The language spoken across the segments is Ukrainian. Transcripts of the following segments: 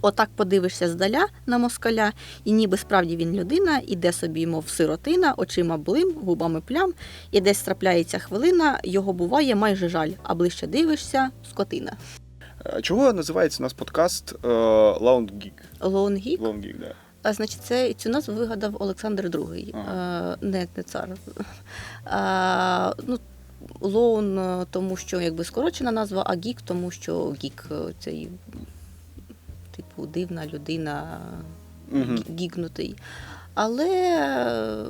Отак подивишся здаля на москаля, і ніби справді він людина, іде собі, мов сиротина, очима блим, губами плям, і десь трапляється хвилина, його буває майже жаль, а ближче дивишся скотина. Е, Чого називається у нас подкаст? Лоунгік. Lounge Geek, да. А значить, це цю назву вигадав Олександр II, Ага. е, не, не цар. А, ну, Лоун, е, тому що якби скорочена назва, а гік, тому що гік цей типу дивна людина, гігнутий. Але е,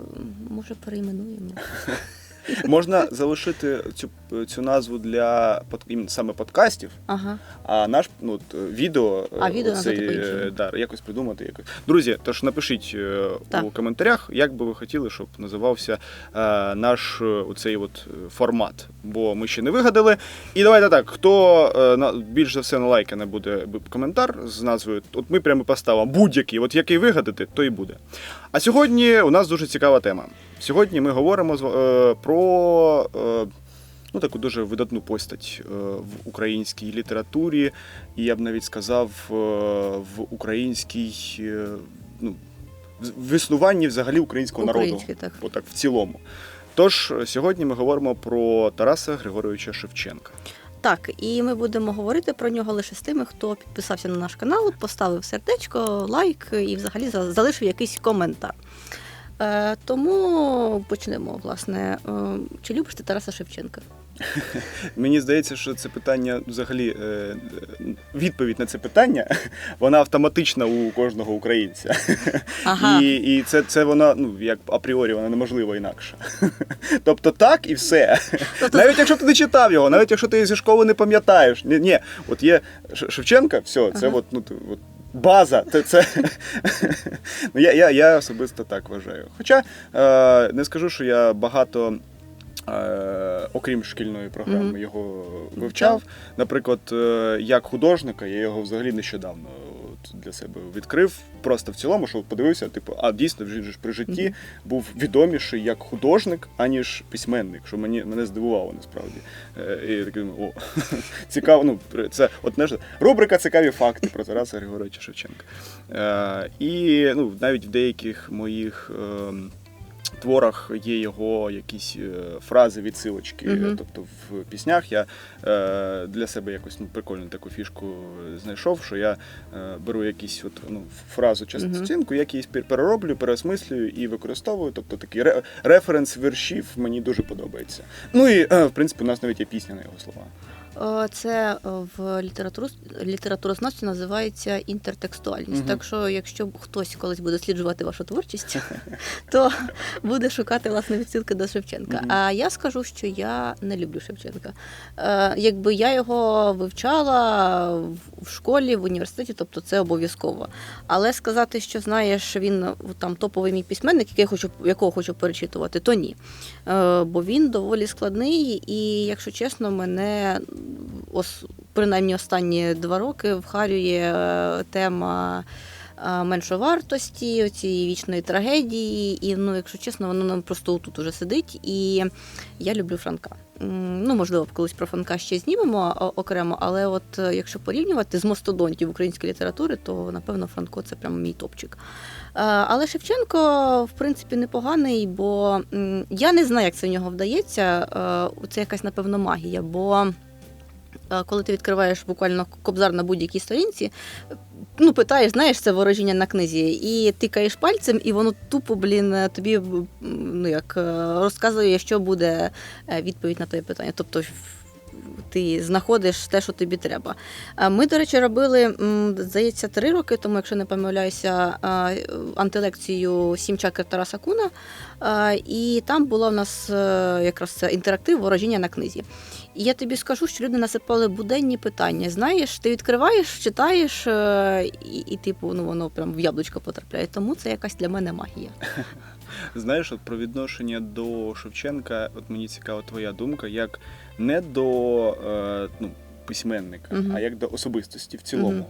може перейменуємо. Можна залишити цю, цю назву для под, саме подкастів, Ага. а наш ну, от, відео, А відео по-іншому. е, да, якось придумати. Якось. Друзі, тож напишіть е, Так. у коментарях, як би ви хотіли, щоб називався е, наш е, оцей от формат. Бо ми ще не вигадали. І давайте так, хто е, на, більш за все на лайки не буде коментар з назвою, от ми прямо поставимо будь-який, от який вигадати, то і буде. А сьогодні у нас дуже цікава тема. Сьогодні ми говоримо е, про е, ну, таку дуже видатну постать е, в українській літературі, і я б навіть сказав, в українській ну, в- існуванні взагалі українського народу. Так. Отак, в цілому. Тож сьогодні ми говоримо про Тараса Григоровича Шевченка. Так, і ми будемо говорити про нього лише з тими, хто підписався на наш канал, поставив сердечко, лайк і взагалі залишив якийсь коментар. Е, тому почнемо, власне. Е, чи любиш ти Тараса Шевченка? Мені здається, що це питання взагалі е, відповідь на це питання, вона автоматична у кожного українця. Ага. І, і це, це вона, ну як апріорі, вона неможливо інакше. Тобто так і все. Тобто- Навіть якщо ти не читав його, навіть якщо ти зі школи не пам'ятаєш. Ні, ні, от є Шевченка, все, це Ага. от, ну, от, база. Це, це... ну, я, я, я особисто так вважаю. Хоча е, не скажу, що я багато. Окрім шкільної програми, Мгм. його вивчав. Наприклад, е, як художника, я його взагалі нещодавно от для себе відкрив. Просто в цілому, що подивився, типу, а дійсно він же ж при житті Мгм. був відоміший як художник, аніж письменник, що мені мене здивувало насправді. Е, І я такий думаю, о, цікаво. Ну, це от знаєш, рубрика Цікаві факти про Тараса Григоровича Шевченка. Е, І ну, навіть в деяких моїх. Творах є його якісь е, фрази, відсилочки. Мгм. Тобто в піснях я е, для себе якось ну, прикольну таку фішку знайшов, що я е, беру якісь от, ну, фразу частинку, я її перероблю, переосмислюю і використовую. Тобто такий ре- референс віршів мені дуже подобається. Ну і е, в принципі у нас навіть є пісня на його слова. Е, Це е, в літературу літературознавстві називається інтертекстуальність. Мгм. Так що, якщо хтось колись буде досліджувати вашу творчість, то буде шукати власне відсилки до Шевченка. Мгм. А я скажу, що я не люблю Шевченка. Е, Якби я його вивчала в- школі, в університеті, тобто це обов'язково. Але сказати, що знаєш, він там топовий мій письменник, який хочу, якого хочу перечитувати, то ні. Бо він доволі складний, і, якщо чесно, мене ос, принаймні останні два роки вхарює е, тема. е, Меншовартості, цієї вічної трагедії, і ну, якщо чесно, воно нам просто тут уже сидить. І я люблю Франка. Ну, можливо, колись про Франка ще знімемо окремо, але от е, якщо порівнювати з мастодонтів української літератури, то напевно Франко це прямо мій топчик. Але Шевченко, в принципі, непоганий, бо я не знаю, як це в нього вдається. Це якась, напевно, магія. Бо коли ти відкриваєш буквально кобзар на будь-якій сторінці, ну, питаєш, знаєш, це ворожіння на книзі, і тикаєш пальцем, і воно тупо, блін, тобі ну, як, е, розказує, що буде е, відповідь на твоє питання. Тобто ти знаходиш те, що тобі треба. Ми, до речі, робили, здається, три роки тому, якщо не помиляюся, антилекцію Сім чакр Тараса Куна. І там була в нас е, якраз інтерактив ворожіння на книзі. І я тобі скажу, що люди насипали буденні питання. Знаєш, ти відкриваєш, читаєш, е, і, і типу, ну воно прям в яблучко потрапляє. Тому це якась для мене магія. Знаєш, от про відношення до Шевченка, от мені цікава твоя думка, як не до е, ну, письменника, Мгм. а як до особистості в цілому. Мгм.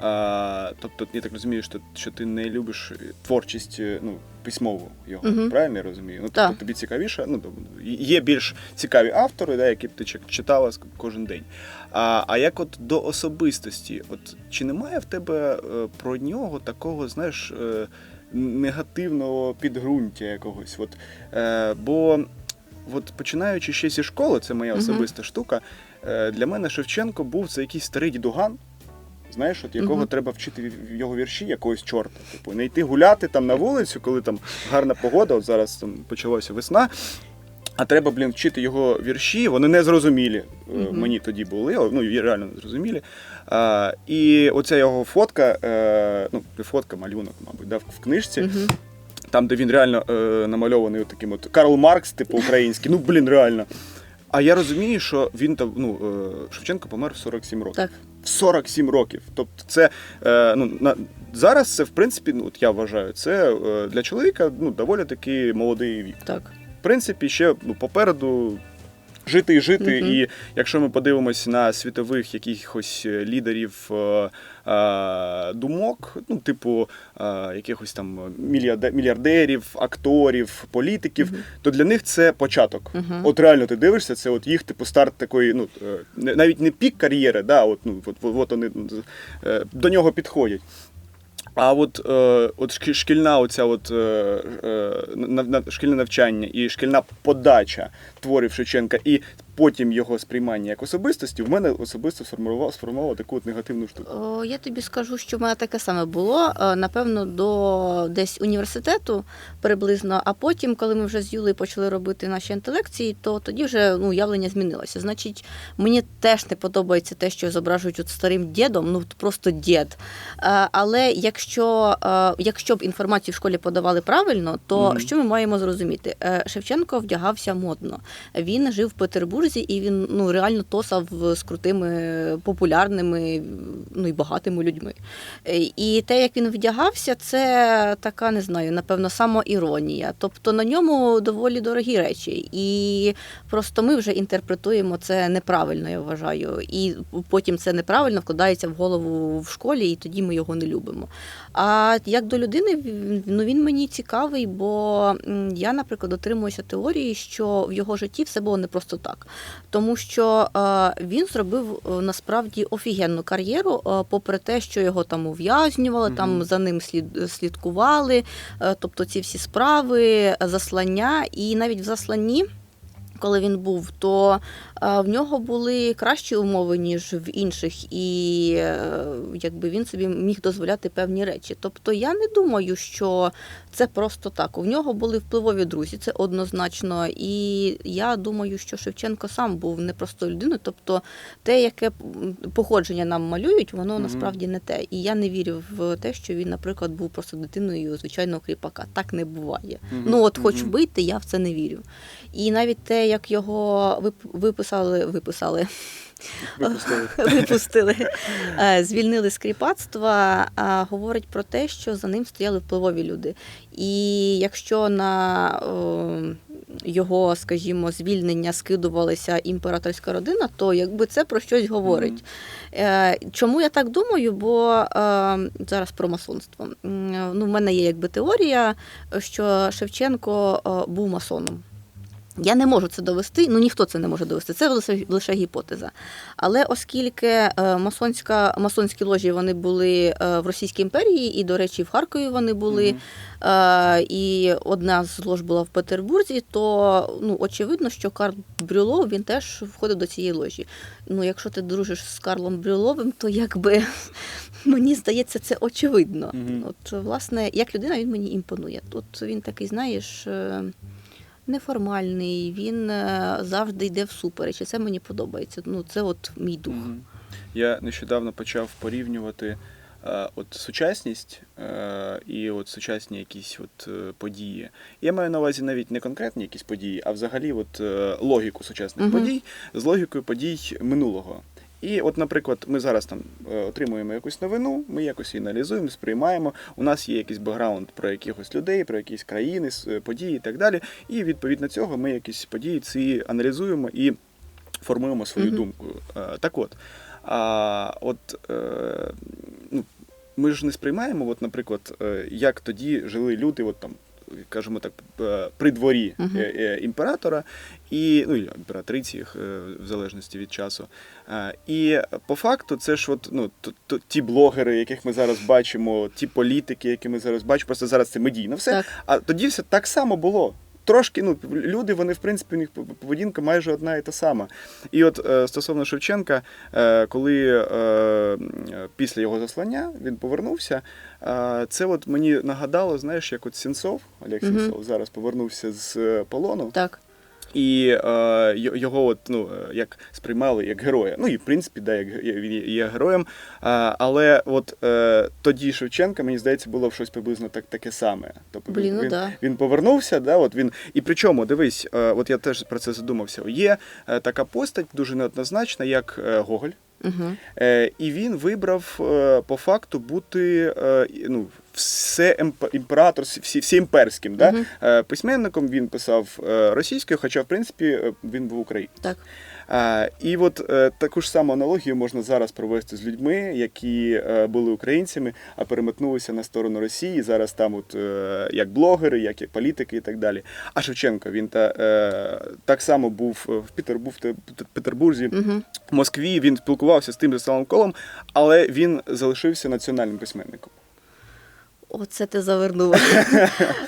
А, тобто, я так розумію, що, що ти не любиш творчість е, ну, письмову його, Мгм. правильно я розумію? Ну, тобто тобі цікавіше, ну, тобто, є більш цікаві автори, да, які б ти читала кожен день. А, а як от до особистості, от чи немає в тебе е, про нього такого, знаєш, е, негативного підґрунтя якогось? От, е, бо от починаючи ще зі школи, це моя особиста штука. Е, Для мене Шевченко був це якийсь старий дідуган. Знаєш, от якого Мгм. треба вчити в- його вірші якогось чорта. Типу, не йти гуляти там на вулицю, коли там гарна погода, от зараз там почалася весна. А треба, блін, вчити його вірші, вони не зрозумілі. Мгм. Мені тоді були, ну реально не зрозумілі. А, і оця його фотка, е, ну, фотка, малюнок, мабуть, да, в, книжці, Мгм. там, де він реально е, намальований от таким от Карл Маркс, типу український, ну блін, реально. А я розумію, що він там, ну, е, Шевченко помер в 47 років. Так. В 47 років. Тобто, це е, ну, на, зараз це, в принципі, ну, от я вважаю, це е, для чоловіка ну, доволі таки молодий вік. Так. В принципі, ще ну, попереду жити і жити. Мгм. І якщо ми подивимось на світових якихось е, лідерів е, е, думок, ну, типу е, якихось там мільярде- мільярдерів, акторів, політиків, Мгм. то для них це початок. Мгм. От реально ти дивишся, це от їх типу старт такої, ну е, не- навіть не пік кар'єри, да, от, ну, от, от, вони до нього підходять. А от, е, от шкі- шкільна оця от, е, е, шкільне навчання і шкільна подача творів Шевченка, і потім його сприймання як особистості, в мене особисто сформувало, сформувало таку от негативну штуку. О, я тобі скажу, що в мене таке саме було. Е, Напевно, до десь університету приблизно. А потім, коли ми вже з Юлею почали робити наші інтелекції, то тоді вже ну, явлення змінилося. Значить, мені теж не подобається те, що зображують от старим дідом, ну просто дід. Е, Але якщо, е, якщо б інформацію в школі подавали правильно, то Мгм. що ми маємо зрозуміти? Шевченко вдягався модно. Він жив в Петербурзі і він ну реально тосав з крутими популярними ну і багатими людьми. Е, І те, як він вдягався, це така, не знаю, напевно, самоіронія. Тобто на ньому доволі дорогі речі. І просто ми вже інтерпретуємо це неправильно, я вважаю. І потім це неправильно вкладається в голову в школі, і тоді ми його не любимо. А як до людини, ну він мені цікавий, бо я, наприклад, дотримуюся теорії, що в його житті все було не просто так. Тому що е, він зробив е, насправді офігенну кар'єру, е, попри те, що його там ув'язнювали, угу. там за ним слідкували, тобто ці всі справи, заслання, і навіть в засланні. Коли він був, то в нього були кращі умови, ніж в інших, і е, якби він собі міг дозволяти певні речі. Тобто я не думаю, що це просто так. У нього були впливові друзі, це однозначно. І я думаю, що Шевченко сам був непростою людиною. Тобто те, яке походження нам малюють, воно Мгм. насправді не те. І я не вірю в те, що він, наприклад, був просто дитиною звичайного кріпака. Так не буває. Мгм. Ну от, хоч вбити, я в це не вірю. І навіть те, як його вип- виписали, виписали, Випустили. випустили, е, звільнили з кріпацтва, а, говорить про те, що за ним стояли впливові люди. І якщо на його, скажімо, звільнення скидувалася імператорська родина, то якби це про щось говорить. Е, Чому я так думаю? Бо е, зараз про масонство. Ну, в мене є якби теорія, що Шевченко був масоном. Я не можу це довести, ну ніхто це не може довести, це лише, лише гіпотеза. Але оскільки е, масонська, масонські ложі вони були е, в Російській імперії, і, до речі, в Харкові вони були, е, і одна з лож була в Петербурзі, то ну, очевидно, що Карл Брюлов він теж входить до цієї ложі. Ну, якщо ти дружиш з Карлом Брюловим, то якби мені здається, це очевидно. Мгм. От, власне, як людина він мені імпонує. Тут він такий, знаєш. Неформальний, він е, завжди йде всупереч, і це мені подобається. Ну, це от мій дух. Я нещодавно почав порівнювати е, от сучасність е, і от сучасні якісь от події. Я маю на увазі навіть не конкретні якісь події, а взагалі от логіку сучасних Мгм. подій з логікою подій минулого. І от, наприклад, ми зараз там е, отримуємо якусь новину, ми якось її аналізуємо, сприймаємо. У нас є якийсь бекграунд про якихось людей, про якісь країни, е, події і так далі. І відповідно цього ми якісь події ці аналізуємо і формуємо свою Мгм. думку. Е, Так от, А от ну, ми ж не сприймаємо, от, наприклад, як тоді жили люди, от там. Кажемо так, е, при дворі Мгм. е, е, імператора і ну, імператриці, в залежності від часу. І по факту, це ж от, ну, т- т- ті блогери, яких ми зараз бачимо, ті політики, які ми зараз бачимо, просто зараз це медійно все. Так. А тоді все так само було. Трошки, ну, люди, вони, в принципі, у них поведінка майже одна і та сама. І от стосовно Шевченка, коли після його заслання він повернувся, це от мені нагадало, знаєш, як от Сінцов, Олег. Сінцов, зараз повернувся з е, полону. Так. І е, його от, ну, е, як сприймали як героя. Ну і в принципі, да, як він є- героєм. Але от е, тоді Шевченка, мені здається, було щось приблизно так, таке саме. Тобто Блін, ну він, да. він повернувся, да, от він. І причому, дивись, е, от я теж про це задумався. Є е, така постать дуже неоднозначна, як е, Гоголь. Угу. І він вибрав по факту бути ну, все імператор, всі, всі імперським. Да? Мгм. Е, письменником він писав е, російською, хоча в принципі е, він був українець. Так. Е, і от е, таку ж саму аналогію можна зараз провести з людьми, які е, були українцями, а переметнулися на сторону Росії. Зараз там, от е, як блогери, як і політики і так далі. А Шевченко він та е, так само був в Пітер, був в Те- Петербурзі. Угу. В Москві він спілкувався з тим же самим колом, але він залишився національним письменником. Оце ти завернула.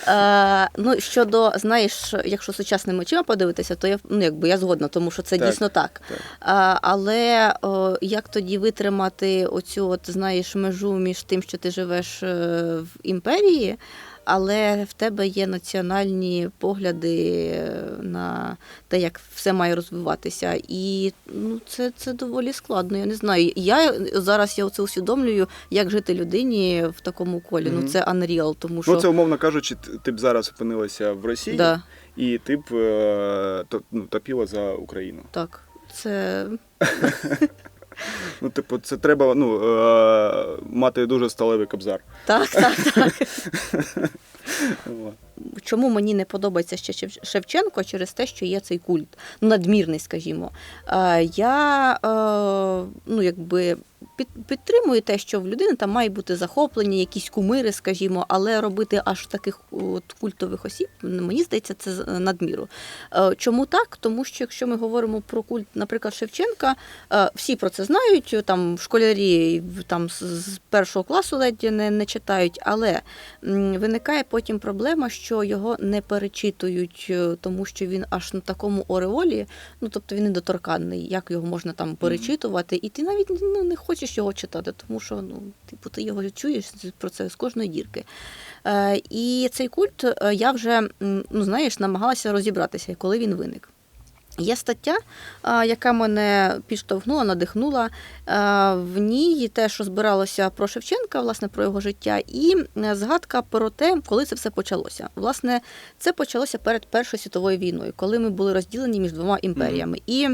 Е, ну, щодо, знаєш, якщо сучасними очима подивитися, то я ну, якби я згодна, тому що це Так, дійсно так. так. А, але о, як тоді витримати оцю, от, знаєш, межу між тим, що ти живеш е, в імперії, але в тебе є національні погляди е, на те, як все має розвиватися. І ну, це, це доволі складно. Я не знаю. Я зараз я це усвідомлюю, як жити людині в такому колі. Ну це unreal, тому що Ну, це умовно кажучи, ти б зараз опинилася в Росії, да, і ти б е, ну, топіла за Україну. так. Це Ну, типу, це треба ну, е, мати дуже сталевий кобзар. так, так, так. Чому мені не подобається ще Шевченко через те, що є цей культ, ну, надмірний, скажімо. Е, Я е, ну, якби підтримую те, що в людини там має бути захоплення, якісь кумири, скажімо, але робити аж таких от культових осіб, мені здається, це з- надміру. Е, Чому так? Тому що якщо ми говоримо про культ, наприклад, Шевченка, е, всі про це знають, там школярі там з- першого класу ледь не, не читають, але виникає потім проблема, що його не перечитують, е, тому що він аж на такому ореолі, ну тобто він недоторканний, як його можна там перечитувати, і ти навіть ну, не хочеш його читати, тому що ну, типу, ти його чуєш про це з кожної дірки. Е, і цей культ е, я вже ну, знаєш, намагалася розібратися, коли він виник. Є стаття, яка мене підштовхнула, надихнула. В ній теж розбиралося про Шевченка, власне, про його життя, і е, згадка про те, коли це все почалося. Власне, це почалося перед Першою світовою війною, коли ми були розділені між двома імперіями. І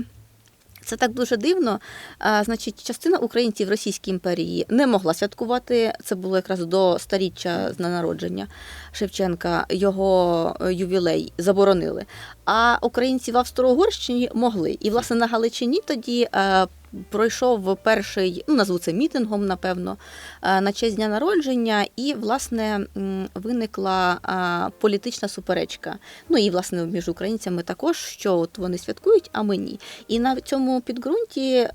це так дуже дивно. А, значить, частина українців Російській імперії не могла святкувати. Це було якраз до старіччя з народження Шевченка. Його е, ювілей заборонили. А українці в Австро-Угорщині могли. І, власне, на Галичині тоді. Е, Пройшов перший, ну назву це мітингом, напевно, е, на честь дня народження, і власне виникла політична суперечка. Ну і власне між українцями також, що от вони святкують, а ми ні. І на цьому підґрунті е,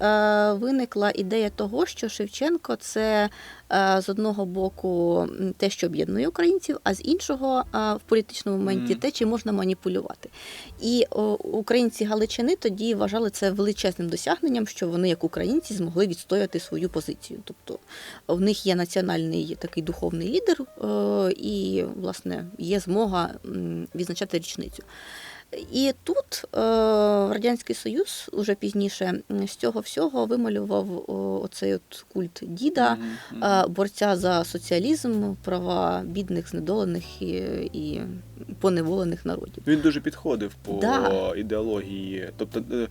виникла ідея того, що Шевченко це е, з одного боку те, що об'єднує українців, а з іншого е, в політичному моменті те, чи можна маніпулювати. І українці Галичини тоді вважали це величезним досягненням, що вони, як українці, змогли відстояти свою позицію. Тобто в них є національний такий духовний лідер, е, і власне є змога відзначати річницю. І тут е, Радянський Союз уже пізніше з цього всього вималював оцей от культ діда, е, борця за соціалізм, права бідних, знедолених і, і поневолених народів. Він дуже підходив по Да. ідеології, тобто е,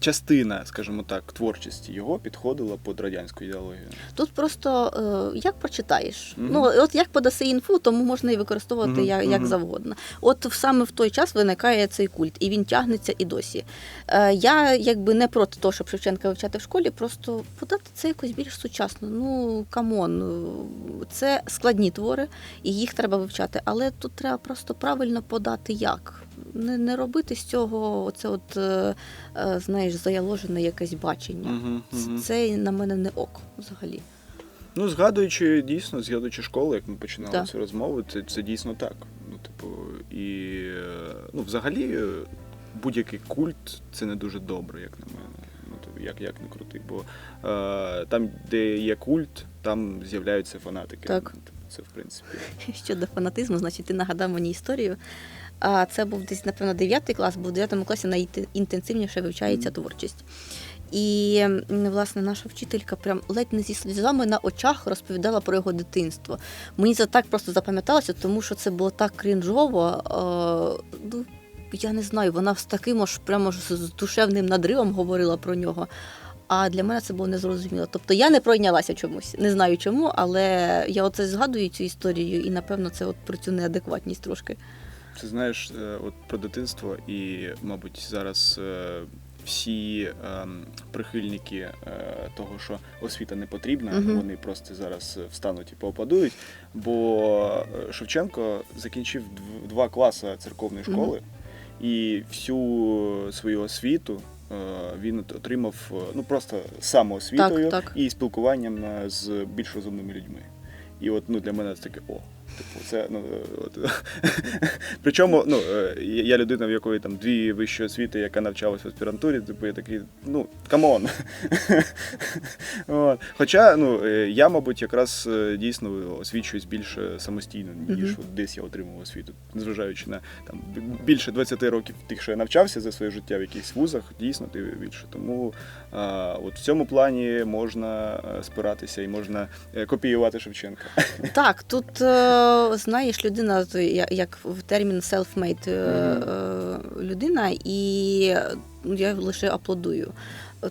частина, скажімо так, творчості його підходила під радянську ідеологію. Тут просто е, як прочитаєш. Мгм. Ну от як подаси інфу, тому можна і використовувати Мгм, як, як мгм. завгодно. От саме в той час виникає цей культ, і він тягнеться і досі. Е, я якби не проти того, щоб Шевченка вивчати в школі, просто подати це якось більш сучасно. Ну камон, ну, це складні твори, і їх треба вивчати. Але тут треба просто правильно подати як. Не, не робити з цього оце от, е, е, знаєш, заяложене якесь бачення. Угу, угу. Це на мене не ок взагалі. Ну, згадуючи дійсно, згадуючи школу, як ми починали Так. цю розмову, це, це дійсно так. Типу, і ну, взагалі, будь-який культ це не дуже добре, як на мене. Ну, як, як не крутий. Бо е, там, де є культ, там з'являються фанатики. Так. Ну, типу, це в принципі. Щодо фанатизму, значить, ти нагадав мені історію. А це був десь, напевно, 9 клас, бо в 9 класі найінтенсивніше вивчається творчість. І власне наша вчителька прям ледь не зі сльозами на очах розповідала про його дитинство. Мені це так просто запам'яталося, тому що це було так крінжово. Ну, я не знаю, вона з таким аж прямо ж з душевним надривом говорила про нього. А для мене це було незрозуміло. Тобто я не пройнялася чомусь, не знаю чому, але я оце згадую цю історію, і напевно це от про цю неадекватність трошки. Ти знаєш, е, от про дитинство, і, мабуть, зараз е, всі ем, прихильники е, того, що освіта не потрібна, Мгм. вони просто зараз встануть і поопадують. Бо е, Шевченко закінчив дв- два класи церковної Мгм. школи, і всю свою освіту. е, Він от- отримав е, ну просто самоосвітою Так, так. і спілкуванням е, з більш розумними людьми. І от ну для мене це таке о. Типу, це ну от, причому, ну е, я людина, в якої там дві вищі освіти, яка навчалась в аспірантурі, типу я такий, ну камон. От. Хоча, ну е, я, мабуть, якраз е, дійсно освічуюсь більше самостійно, ніж от десь я отримував освіту, незважаючи на там більше 20 років тих, що я навчався за своє життя в якихось вузах, дійсно ти більше. Тому а, от в цьому плані можна спиратися і можна копіювати Шевченка. Так, тут знаєш, людина як в термін self-made е, е, людина, і ну, я лише аплодую.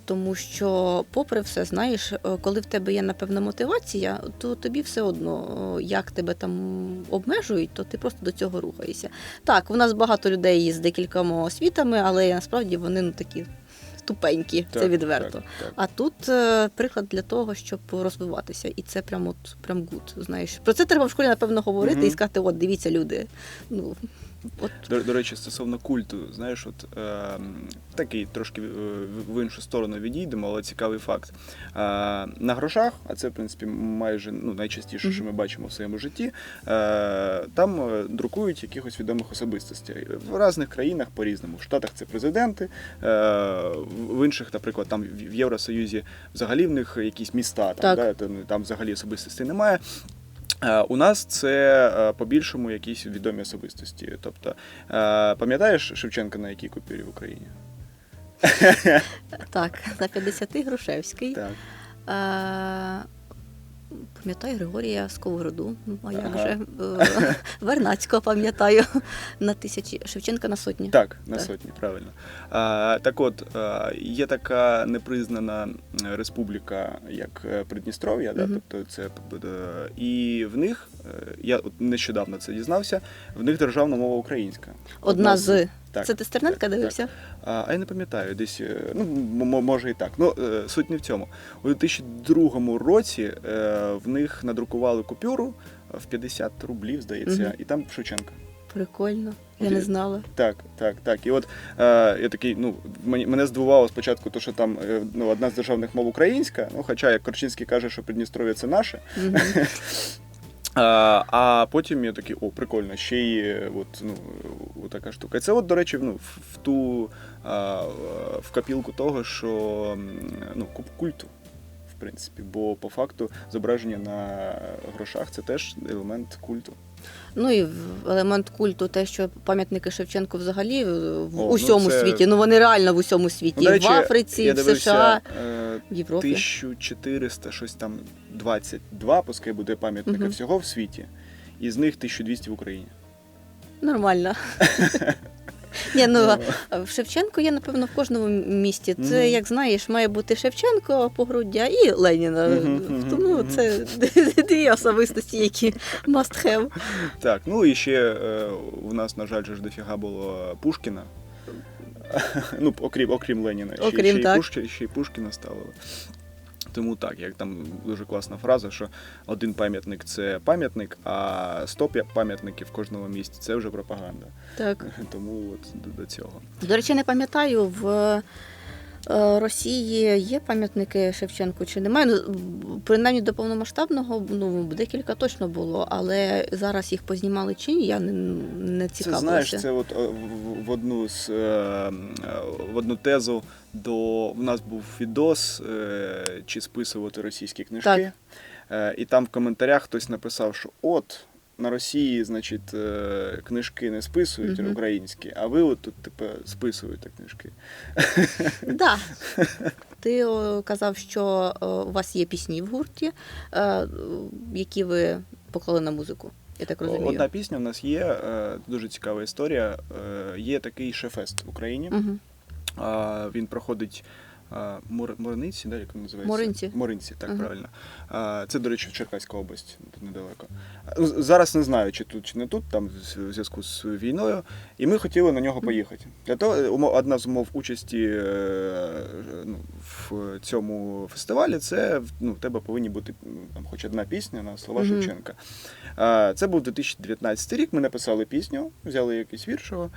Тому що, попри все, знаєш, е, коли в тебе є напевна мотивація, то тобі все одно, як тебе там обмежують, то ти просто до цього рухаєшся. Так, у нас багато людей з декількома освітами, але насправді вони ну такі тупенькі, це відверто. так, так. А тут е, приклад для того, щоб розвиватися, і це прям от прям гуд. Знаєш, про це треба в школі напевно говорити угу. і сказати: от дивіться, люди. Ну от До, до речі, стосовно культу, знаєш, от е, такий трошки е, в- іншу сторону відійдемо, але цікавий факт. Е, на грошах, а це в принципі майже ну, найчастіше, що ми бачимо в своєму житті, е, там е, друкують якихось відомих особистостей. В різних країнах по-різному. В Штатах це президенти, е, в інших, наприклад, там в в Євросоюзі взагалі в них якісь міста, там, Так. да, там, там взагалі особистостей немає. Е, У нас це е, по-більшому якісь відомі особистості. Тобто, е, пам'ятаєш Шевченка на якій купюрі в Україні? так, на 50 Грушевський. Так. Е, Пам'ятаю Григорія Сковороду, ну, а як Ага. же Е, Вернацького пам'ятаю на тисячі Шевченка на сотні. Так, на Так. сотні, правильно. А, так от, а, є така непризнана е, республіка, як е, Придністров'я, да, Мгм. тобто це е, і в них, е, я от нещодавно це дізнався, в них державна мова українська. Одна з Так, це ти Стерненка так, дивився? А, а я не пам'ятаю, десь, е, ну, може і так. Ну, е, суть не в цьому. У 2002 році е, в них надрукували купюру в 50 рублів, здається, Мгм. і там Шевченка. Прикольно, я не знала. Так, так, так. І от е, я такий, ну, мені, мене здивувало спочатку, то, що там е, ну, одна з державних мов українська, ну, хоча, як Корчинський каже, що Придністров'я це наше. Мгм. А, а потім я такий, о, прикольно, ще й е, от, ну, така штука. Це, от, до речі, ну, в, ту в капілку того, що ну, культу. В принципі, бо по факту зображення на грошах це теж елемент культу. Ну і елемент культу, те, що пам'ятники Шевченку взагалі в О, ну усьому це- світі. Ну вони реально в усьому світі. Ну, і речі, в Африці, і в США, е, в Європі. 1400, щось там 22, пускай буде пам'ятника угу. всього в світі, і з них 1200 в Україні. Нормально. Ні, ну в Шевченко є, напевно, в кожному місті. Це, як знаєш, має бути Шевченко погруддя і Леніна. Тому це дві особистості, які must have. Так, ну і ще е, у нас, на жаль, ж дофіга було Пушкіна. Ну, окрім, окрім Леніна. Ще, Окрім, ще, й так. Пушки, ще й Пушкіна ставили. Тому так, як там дуже класна фраза, що один пам'ятник це пам'ятник, а 100 пам'ятників в кожному місті це вже пропаганда. Так. Тому от до, цього. До речі, не пам'ятаю, в Росії є пам'ятники Шевченку чи немає. Ну, принаймні до повномасштабного ну, декілька точно було, але зараз їх познімали чи ні, я не, не Це знаєш, це от е, в, одну з е, е, в одну тезу до в нас був відос, е, чи списувати російські книжки. Так. Е, і там в коментарях хтось написав, що от. На Росії, значить, е, книжки не списують Мгм. українські, а ви от тут типу, списуєте книжки. Да. Ти о, казав, що о, у вас є пісні в гурті, е, які ви поклали на музику. Я так розумію. Одна пісня у нас є, е, дуже цікава історія. Е, є такий шефест в Україні. Угу. Він проходить Мор... Мориниці, да, як він називається? Моринці. Моринці, так Мгм. правильно. Це, до речі, Черкаська область, тут недалеко. Зараз не знаю, чи тут, чи не тут, там в зв'язку з війною. І ми хотіли на нього поїхати. Для того одна з умов участі е, ну, в цьому фестивалі це ну, в тебе повинні бути там, хоч одна пісня на слова Мгм. Шевченка. Це був 2019 рік. Ми написали пісню, взяли якийсь віршого.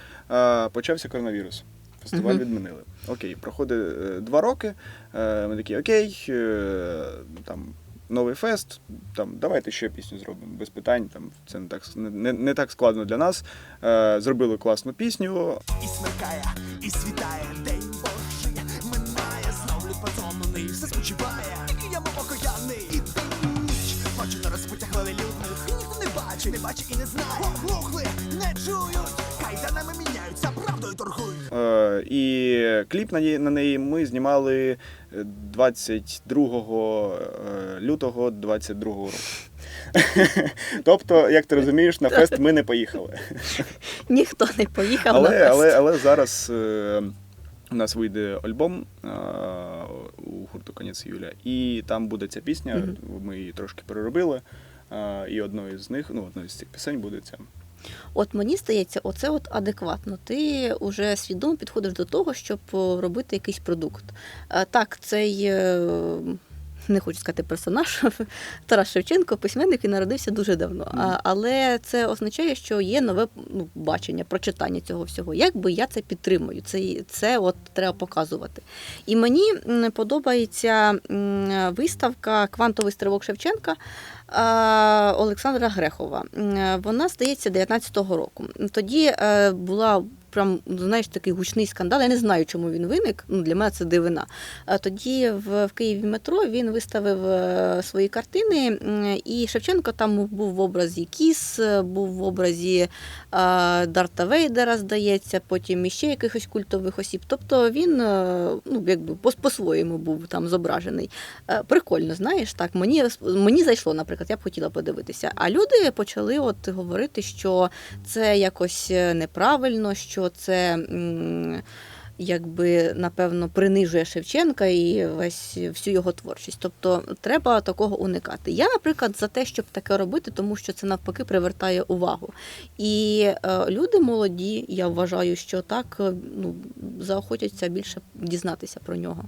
почався коронавірус. Фестиваль Мгм. відмінили. Окей, проходить е, два роки. е, Ми такі, окей, е, там новий фест, там давайте ще пісню зробимо без питань. Там це не так не, не, так складно для нас. Е, Зробили класну пісню. І смеркає, і світає день Божий Минає, знов люд потомлений, все спочиває, і я мов окояний І день ніч, бачу на розпиттях велелюдних Ніхто не бачить, не бачить і не знає Оглухли, не чують, кайданами міняються, правдою торгують Е, І кліп на неї, на неї ми знімали е, 22 е, лютого 22 року. Тобто, як ти розумієш, на фест ми не поїхали. Ніхто не поїхав на Але, фест. але, але зараз е, у нас вийде альбом е, у гурту Конець Юля, і там буде ця пісня. Ми її трошки переробили. е, І одною з них, ну, одною з цих пісень буде ця. От мені здається, оце от адекватно. Ти вже свідомо підходиш до того, щоб робити якийсь продукт. Е, Так, цей. Не хочу сказати персонаж Тарас Шевченко, письменник, він народився дуже давно. А, але це означає, що є нове ну, бачення, прочитання цього всього. Якби я це підтримую, це, це от треба показувати. І мені подобається виставка Квантовий стрибок Шевченка Олександра Грехова. Вона здається 19-го року. Тоді е, була прям знаєш такий гучний скандал. Я не знаю, чому він виник. Ну для мене це дивина. А тоді в, в Києві метро він виставив е, свої картини, і Шевченко там був в образі Кіс, е, був в образі е, Дарта Вейдера, здається, потім іще якихось культових осіб. Тобто він ну, якби по- по-своєму був там зображений. Прикольно, знаєш, так мені мені зайшло, наприклад, я б хотіла подивитися. А люди почали от говорити, що це якось неправильно, що це. Якби напевно принижує Шевченка і весь всю його творчість. Тобто треба такого уникати. Я, наприклад, за те, щоб таке робити, тому що це навпаки привертає увагу. І е, люди молоді, я вважаю, що так е, ну, заохотяться більше дізнатися про нього.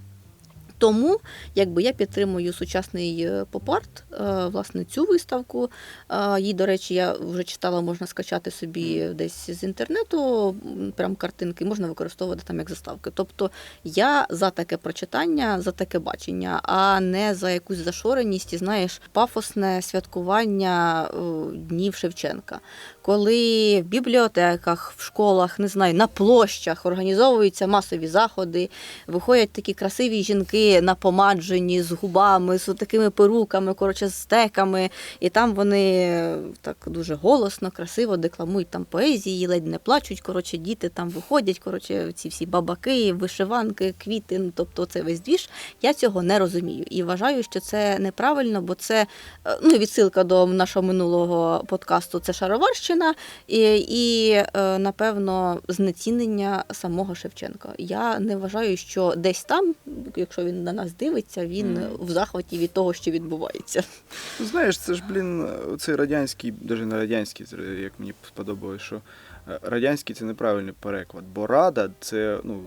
Тому якби я підтримую сучасний е, поп-арт, е, власне, цю виставку. Е, Її, до речі, я вже читала, можна скачати собі десь з інтернету, прям картинки, можна використовувати там як заставки. Тобто я за таке прочитання, за таке бачення, а не за якусь зашореність і знаєш, пафосне святкування днів Шевченка. Коли в бібліотеках, в школах, не знаю, на площах організовуються масові заходи, виходять такі красиві жінки напомаджені з губами, з такими перуками, коротше, з стеками. І там вони е, так дуже голосно, красиво декламують там поезії, ледь не плачуть. Коротше, діти там виходять. Коротше, ці всі бабаки, вишиванки, квіти. Ну, тобто, це весь двіж. Я цього не розумію і вважаю, що це неправильно, бо це е, ну, відсилка до нашого минулого подкасту. Це шароварщина і, і е, напевно знецінення самого Шевченка. Я не вважаю, що десь там, якщо він на нас дивиться, він mm. в захваті від того, що відбувається. Ну, знаєш, це ж, блін, цей радянський, навіть не радянський, як мені сподобалось, що радянський це неправильний переклад, бо рада це, ну,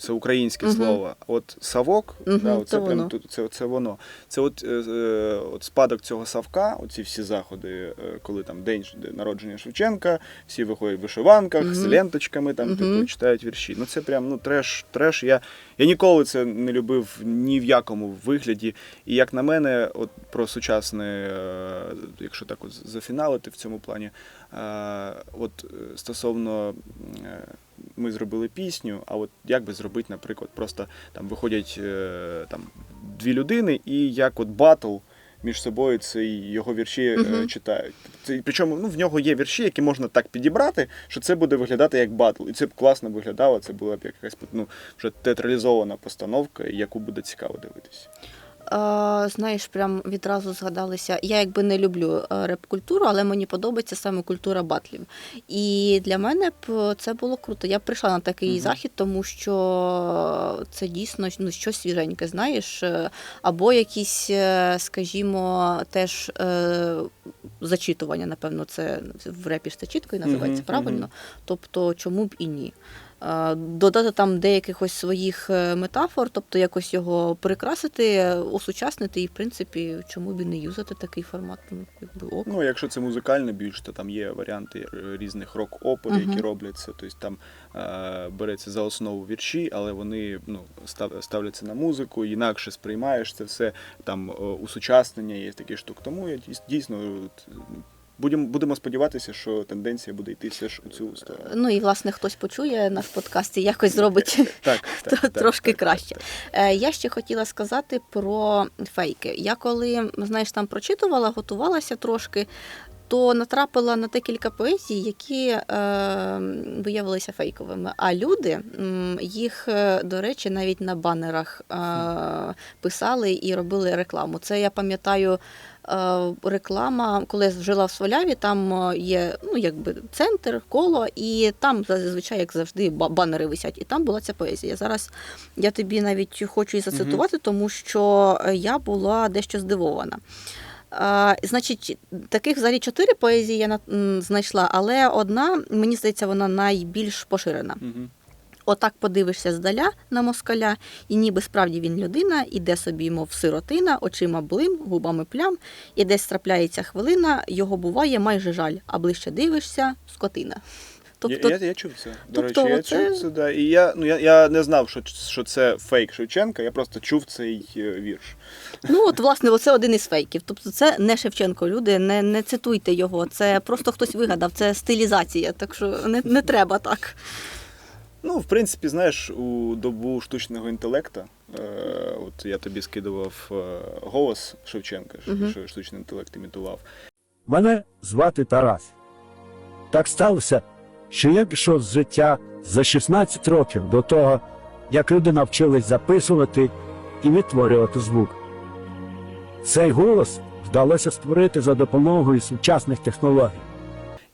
це українське Мгм. слово. От савок, Мгм, да, це, прям, тут- це, це воно. Це от, е, е, от спадок цього савка, оці всі заходи, е, коли там день народження Шевченка, всі виходять в вишиванках з ленточками, там, типу, читають вірші. Ну це прям ну, треш, треш. Я, я ніколи це не любив ні в якому вигляді. І як на мене, от про сучасне, е, якщо так от зафіналити в цьому плані, от е, стосовно е, ми зробили пісню, а от як би зробити, наприклад, просто там виходять е, там дві людини, і як от батл. Між собою цей його вірші е, Мгм. читають. Це, причому ну, в нього є вірші, які можна так підібрати, що це буде виглядати як батл. І це б класно виглядало, це була б якась ну, вже театралізована постановка, яку буде цікаво дивитися. Знаєш, прям відразу згадалися. Я якби не люблю е, реп-культуру, але мені подобається саме культура батлів. І для мене б це було круто. Я б прийшла на такий Мгм. захід, тому що це дійсно ну, щось свіженьке, знаєш, е, або якісь, е, скажімо, теж зачитування, напевно, це в репі ж це чітко і називається Мгм, правильно. Тобто, чому б і ні? Е, Додати там деяких ось своїх е, метафор, тобто якось його прикрасити, осучаснити, і в принципі, чому б і не юзати такий формат? Ну, якби ок. Ну, якщо це музикально більш, то там є варіанти е, різних рок-опер, які Мгм. робляться. Тобто там е, береться за основу вірші, але вони ну, став, ставляться на музику, інакше сприймаєш це все, там е, усучаснення, є такі штуки. Тому я дійсно будемо, будемо сподіватися, що тенденція буде йти все ж у цю сторону. Ну і власне хтось почує наш подкаст і якось зробить Так, так, так, трошки так, краще. так, Е, Я ще хотіла сказати про фейки. Я коли знаєш, там прочитувала, готувалася трошки. То натрапила на декілька поезій, які е, виявилися фейковими. А люди їх, е, до речі, навіть на банерах е, писали і робили рекламу. Це я пам'ятаю. Е, Реклама, коли я жила в Сваляві, там е, є ну якби центр, коло, і там зазвичай, як завжди, банери висять. І там була ця поезія. Зараз я тобі навіть хочу і зацитувати, тому що е, я була дещо здивована. А, значить, таких взагалі чотири поезії я знайшла, але одна, мені здається, вона найбільш поширена. Мгм. Отак подивишся здаля на москаля, і ніби справді він людина, іде собі, мов сиротина, очима блим, губами плям, і десь трапляється хвилина, його буває майже жаль, а ближче дивишся скотина. Тобто, я, я, я чув це. До тобто речі, я це- чув це, да. І я, ну, я, я не знав, що, що це фейк Шевченка, я просто чув цей е, вірш. Ну от власне, оце один із фейків. Тобто, це не Шевченко. Люди, не, не цитуйте його. Це просто хтось вигадав, це стилізація. Так що не, не треба так. Ну, в принципі, знаєш, у добу штучного інтелекту, е, от я тобі скидував е, голос Шевченка, що- Мгм. що штучний інтелект імітував. Мене звати Тарас. Так сталося, що я пішов з життя за 16 років до того, як люди навчились записувати і відтворювати звук. Цей голос вдалося створити за допомогою сучасних технологій.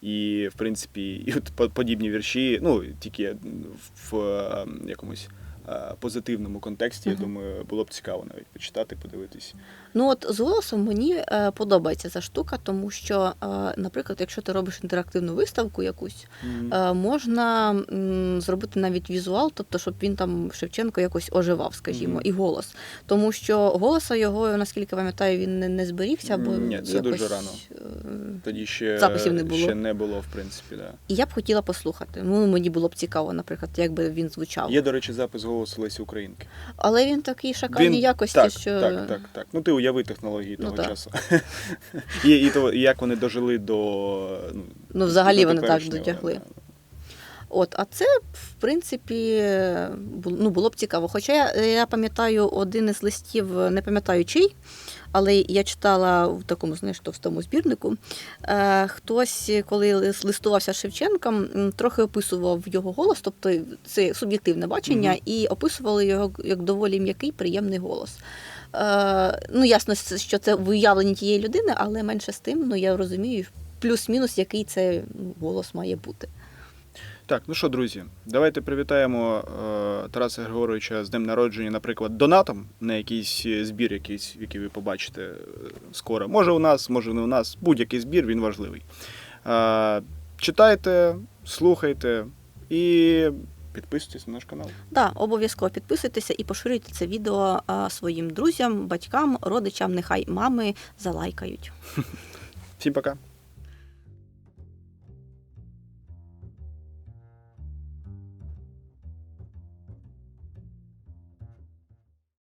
І, в принципі, і от по- подібні вірші, ну, тільки в, в е, якомусь позитивному контексті, я думаю, було б цікаво навіть почитати, подивитись. Ну от з голосом мені е, подобається ця штука, тому що, е, наприклад, якщо ти робиш інтерактивну виставку якусь, е, можна зробити навіть візуал, тобто, щоб він там Шевченко якось оживав, скажімо, Мгм. і голос. Тому що голоса його, наскільки пам'ятаю, він не, не зберігся, бо Ні, це якось, дуже рано. е, Тоді ще, записів не було. ще не було, в принципі, да. І я б хотіла послухати. Ну, мені було б цікаво, наприклад, як би він звучав. Є, до речі, запис голосу Лесі Українки. Але він такий шакальній якості, так, що так, так, так. Ну ти уяви технології Ну, того так. часу. і, і, то, і як вони дожили до. Ну, ну, взагалі до вони так дотягли. От, а це, в принципі, ну, було б цікаво. Хоча я, я пам'ятаю один із листів, не пам'ятаю чий, але я читала в такому, знаєш, товстому збірнику. Е, хтось, коли лис- листувався Шевченком, трохи описував його голос, тобто це суб'єктивне бачення, Мгм. і описували його як доволі м'який, приємний голос. Е, ну, ясно, що це виявлення тієї людини, але менше з тим, ну я розумію, плюс-мінус, який це голос має бути. Так, ну що, друзі, давайте привітаємо е, Тараса Григоровича з днем народження, наприклад, донатом на якийсь е, збір, якийсь, який ви побачите е, скоро. Може у нас, може не у нас. Будь-який збір, він важливий. Е, читайте, слухайте і підписуйтесь на наш канал. Так, обов'язково підписуйтеся і поширюйте це відео а, своїм друзям, батькам, родичам. Нехай мами залайкають. Всім пока!